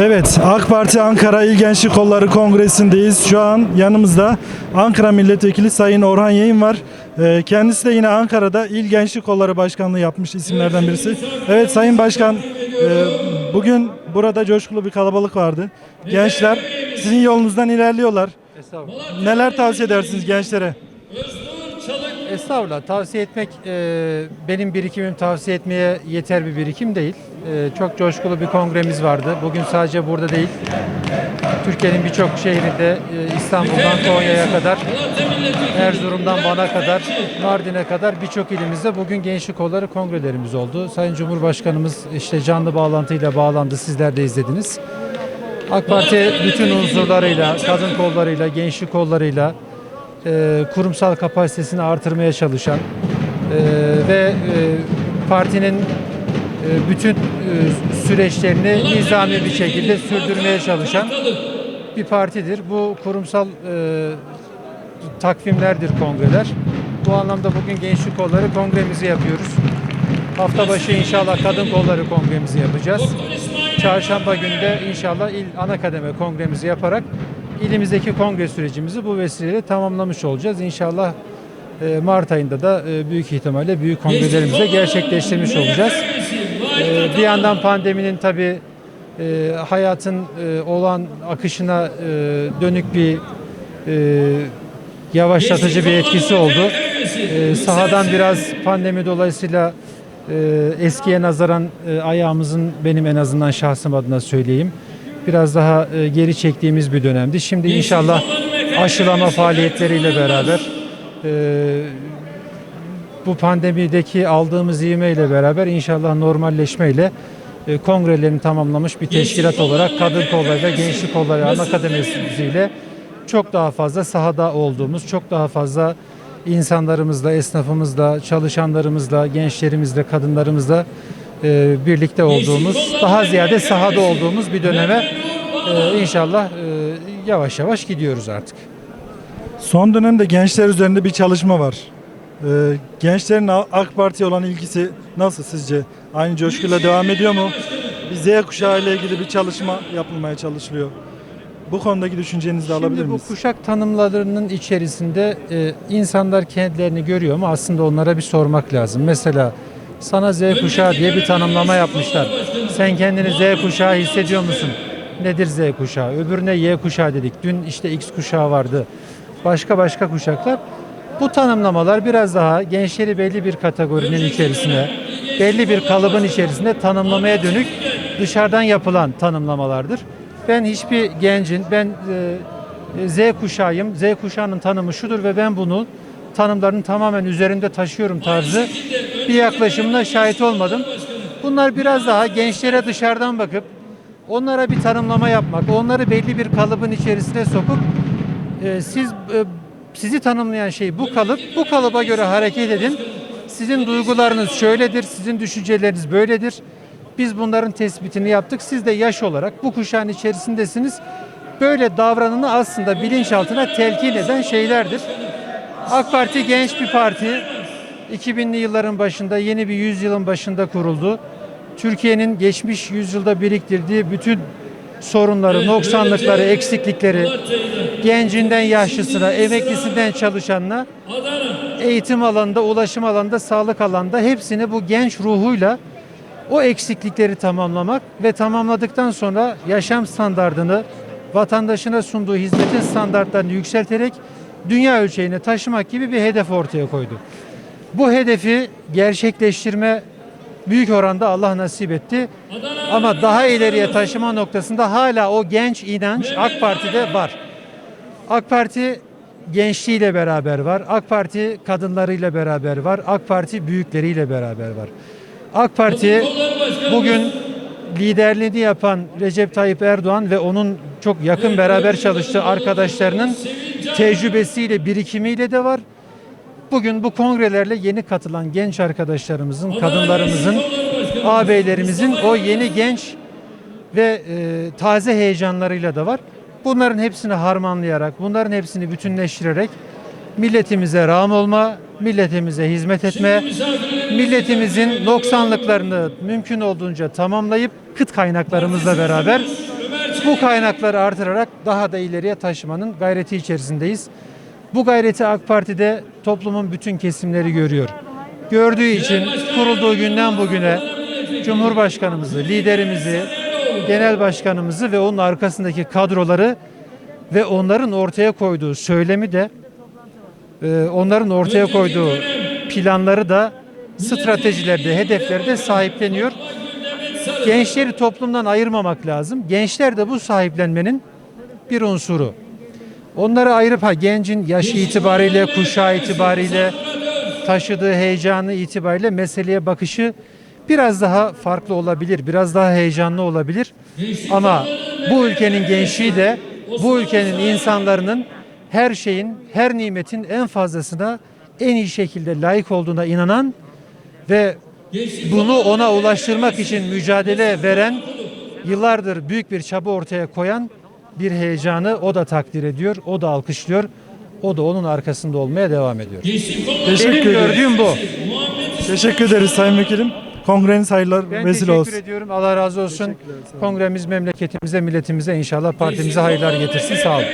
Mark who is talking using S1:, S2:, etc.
S1: Evet, AK Parti Ankara İl Gençlik Kolları Kongresi'ndeyiz. Şu an yanımızda Ankara Milletvekili Sayın Orhan Yeğin var. Ee, Kendisi de yine Ankara'da İl Gençlik Kolları Başkanlığı yapmış isimlerden birisi. Evet Sayın Başkan, e, bugün burada coşkulu bir kalabalık vardı. Gençler sizin yolunuzdan ilerliyorlar. Neler tavsiye edersiniz gençlere?
S2: Estağfurullah. Tavsiye etmek e, benim birikimim tavsiye etmeye yeter bir birikim değil. E, çok coşkulu bir kongremiz vardı. Bugün sadece burada değil. Türkiye'nin birçok şehrinde e, İstanbul'dan Konya'ya kadar, Erzurum'dan Van'a kadar, Mardin'e kadar birçok ilimizde bugün gençlik kolları kongrelerimiz oldu. Sayın Cumhurbaşkanımız işte canlı bağlantıyla bağlandı. Sizler de izlediniz. AK Parti bütün unsurlarıyla, kadın kollarıyla, gençlik kollarıyla, e, kurumsal kapasitesini artırmaya çalışan e, ve e, partinin e, bütün e, süreçlerini nizami bir şekilde sürdürmeye çalışan bir partidir. Bu kurumsal e, takvimlerdir kongreler. Bu anlamda bugün Gençlik Kolları kongremizi yapıyoruz. Hafta başı inşallah Kadın Kolları kongremizi yapacağız. Çarşamba günü de inşallah il ana kademe kongremizi yaparak ilimizdeki kongre sürecimizi bu vesileyle tamamlamış olacağız. İnşallah e, Mart ayında da e, büyük ihtimalle büyük kongrelerimizi de gerçekleştirmiş olacağız. E, Bir yandan pandeminin tabi hayatın olan akışına dönük bir yavaşlatıcı bir etkisi oldu. Sahadan biraz pandemi dolayısıyla eskiye nazaran ayağımızın benim en azından şahsım adına söyleyeyim biraz daha e, geri çektiğimiz bir dönemdi. Şimdi inşallah aşılama faaliyetleriyle beraber e, bu pandemideki aldığımız ivmeyle beraber inşallah normalleşmeyle e, kongrelerini tamamlamış bir teşkilat olarak kadın kolları ve gençlik kolları ana akademisiyle çok daha fazla sahada olduğumuz, çok daha fazla insanlarımızla, esnafımızla, çalışanlarımızla, gençlerimizle, kadınlarımızla e, birlikte olduğumuz, daha ziyade sahada olduğumuz bir döneme e, inşallah e, yavaş yavaş gidiyoruz artık.
S1: Son dönemde gençler üzerinde bir çalışma var. Gençlerin AK Parti'ye olan ilgisi nasıl sizce? Aynı coşkuyla devam ediyor mu? Bir Z kuşağı ile ilgili bir çalışma yapılmaya çalışılıyor. Bu konudaki düşüncenizi de alabilir
S2: Şimdi bu
S1: miyiz?
S2: kuşak tanımlarının içerisinde e, insanlar kendilerini görüyor mu aslında onlara bir sormak lazım. Mesela sana Z kuşağı diye bir tanımlama yapmışlar. Sen kendini Z kuşağı hissediyor musun? Nedir Z kuşağı? Öbürüne Y kuşağı dedik. Dün işte X kuşağı vardı. Başka başka kuşaklar. Bu tanımlamalar biraz daha gençleri belli bir kategorinin içerisine, belli bir kalıbın içerisinde tanımlamaya dönük dışarıdan yapılan tanımlamalardır. Ben hiçbir gencin, ben e, Z kuşağıyım, Z kuşağının tanımı şudur ve ben bunu tanımlarını tamamen üzerimde taşıyorum tarzı bir yaklaşımına şahit olmadım. Bunlar biraz daha gençlere dışarıdan bakıp onlara bir tanımlama yapmak, onları belli bir kalıbın içerisine sokup e, siz e, sizi tanımlayan şey bu kalıp, bu kalıba göre hareket edin. Sizin duygularınız şöyledir, sizin düşünceleriniz böyledir. Biz bunların tespitini yaptık. Siz de yaş olarak bu kuşağın içerisindesiniz. Böyle davranını aslında bilinçaltına telkin eden şeylerdir. AK Parti genç bir parti. 2000'li yılların başında, yeni bir yüzyılın başında kuruldu. Türkiye'nin geçmiş yüzyılda biriktirdiği bütün sorunları, noksanlıkları, eksiklikleri, gencinden yaşlısına, emeklisinden çalışanına, eğitim alanında, ulaşım alanında, sağlık alanında hepsini bu genç ruhuyla o eksiklikleri tamamlamak ve tamamladıktan sonra yaşam standardını vatandaşına sunduğu hizmetin standartlarını yükselterek dünya ölçeğine taşımak gibi bir hedef ortaya koydu. Bu hedefi gerçekleştirme büyük oranda Allah nasip etti. Ama daha ileriye taşıma noktasında hala o genç inanç AK Parti'de var. AK Parti gençliğiyle beraber var. AK Parti kadınlarıyla beraber var. AK Parti büyükleriyle beraber var. AK Parti bugün liderliğini yapan Recep Tayyip Erdoğan ve onun çok yakın beraber çalıştığı arkadaşlarının tecrübesiyle, birikimiyle de var. Bugün bu kongrelerle yeni katılan genç arkadaşlarımızın, kadınlarımızın, ağabeylerimizin o yeni genç ve e, taze heyecanlarıyla da var. Bunların hepsini harmanlayarak, bunların hepsini bütünleştirerek milletimize rağm olma, milletimize hizmet etme, milletimizin noksanlıklarını mümkün olduğunca tamamlayıp kıt kaynaklarımızla beraber Bu kaynakları artırarak daha da ileriye taşımanın gayreti içerisindeyiz. Bu gayreti AK Parti'de toplumun bütün kesimleri görüyor. Gördüğü için kurulduğu günden bugüne Cumhurbaşkanımızı, liderimizi, genel başkanımızı ve onun arkasındaki kadroları ve onların ortaya koyduğu söylemi de e, onların ortaya koyduğu planları da stratejilerde, hedeflerde sahipleniyor. Gençleri toplumdan ayırmamak lazım. Gençler de bu sahiplenmenin bir unsuru. Onları ayırıp ha gencin yaşı itibariyle, kuşağı itibariyle, taşıdığı heyecanı itibariyle meseleye bakışı biraz daha farklı olabilir, biraz daha heyecanlı olabilir. Ama bu ülkenin gençliği de bu ülkenin insanların her şeyin, her nimetin en fazlasına en iyi şekilde layık olduğuna inanan ve bunu ona ulaştırmak için mücadele veren, yıllardır büyük bir çaba ortaya koyan bir heyecanı o da takdir ediyor, o da alkışlıyor, o da onun arkasında olmaya devam ediyor.
S1: Teşekkür
S2: Benim gördüğüm bu.
S1: Teşekkür ederiz Sayın Vekilim. Kongreniz hayırlı
S2: Ben
S1: vesile
S2: teşekkür
S1: olsun.
S2: ediyorum. Allah razı olsun. Kongremiz memleketimize, milletimize inşallah partimize hayırlar getirsin. Sağ olun.